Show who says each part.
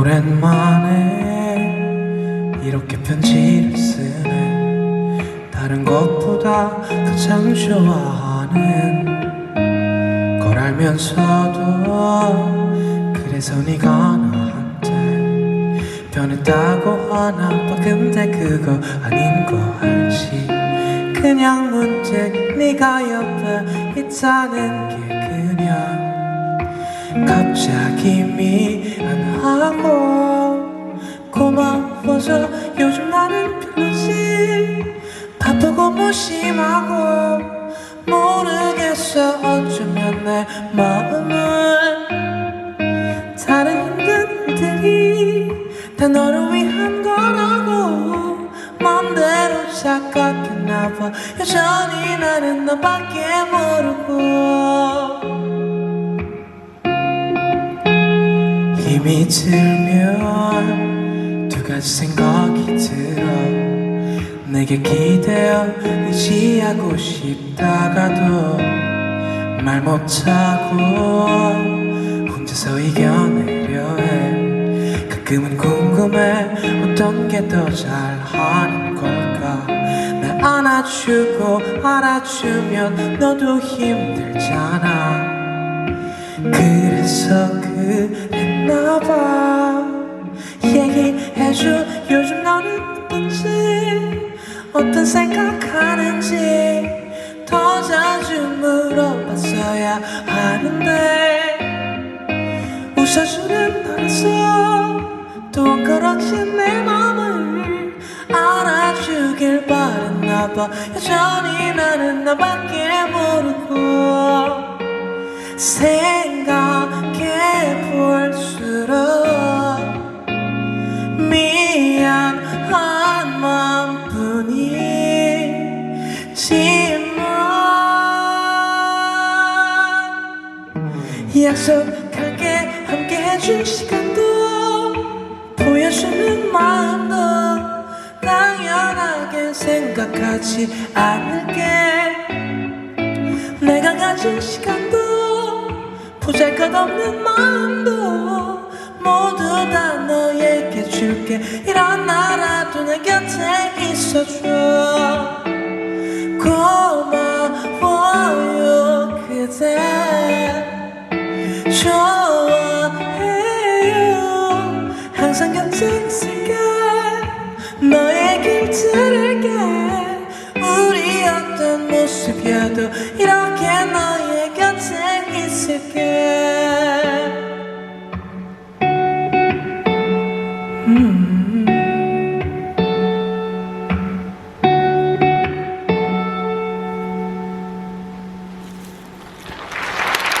Speaker 1: 오랜만에 이렇게 편지를 쓰네 다른 것보다 가장 좋아하는 걸 알면서도 그래서 네가 나한테 변했다고 하나 봐. 근데 그거 아닌 거 알지? 그냥 문제 네가 옆에 있다는 게 그냥 갑자기 미안 바쁘고 무심하고 모르겠어. 어쩌면 내 마음은 다른 일들이 다 너를 위한 거라고 맘대로 착각했나 봐. 여전히 나는 너밖에 모르고 힘이 들면 두 가지 생각이 들어 내게 기대어 의지하고 싶다가도 말 못하고 혼자서 이겨내려 해. 가끔은 궁금해 어떤 게 더 잘하는 걸까? 날 안아주고 알아주면 너도 힘들잖아. 그래서 그랬나봐. 얘기해줘. 요즘 너는 어떤지 어떤 생각하는지 더 자주 물어봤어야 하는데 웃어주는 너라서 또 그렇지 내 맘을 알아주길 바랬나봐. 여전히 나는 나밖에 모르고 생각 약속할게 함께 해줄 시간도 보여주는 마음도 당연하게 생각하지 않을게. 내가 가진 시간도 보잘것없는 마음도 모두 다 너에게 줄게. 이런 나라도 내 곁에 있어줘. 고마워요 그대 좋아해요. 항상 곁에 있을게 너의 길 들을게. 우리 어떤 모습이어도 이렇게 너의 곁에 있을게. 음.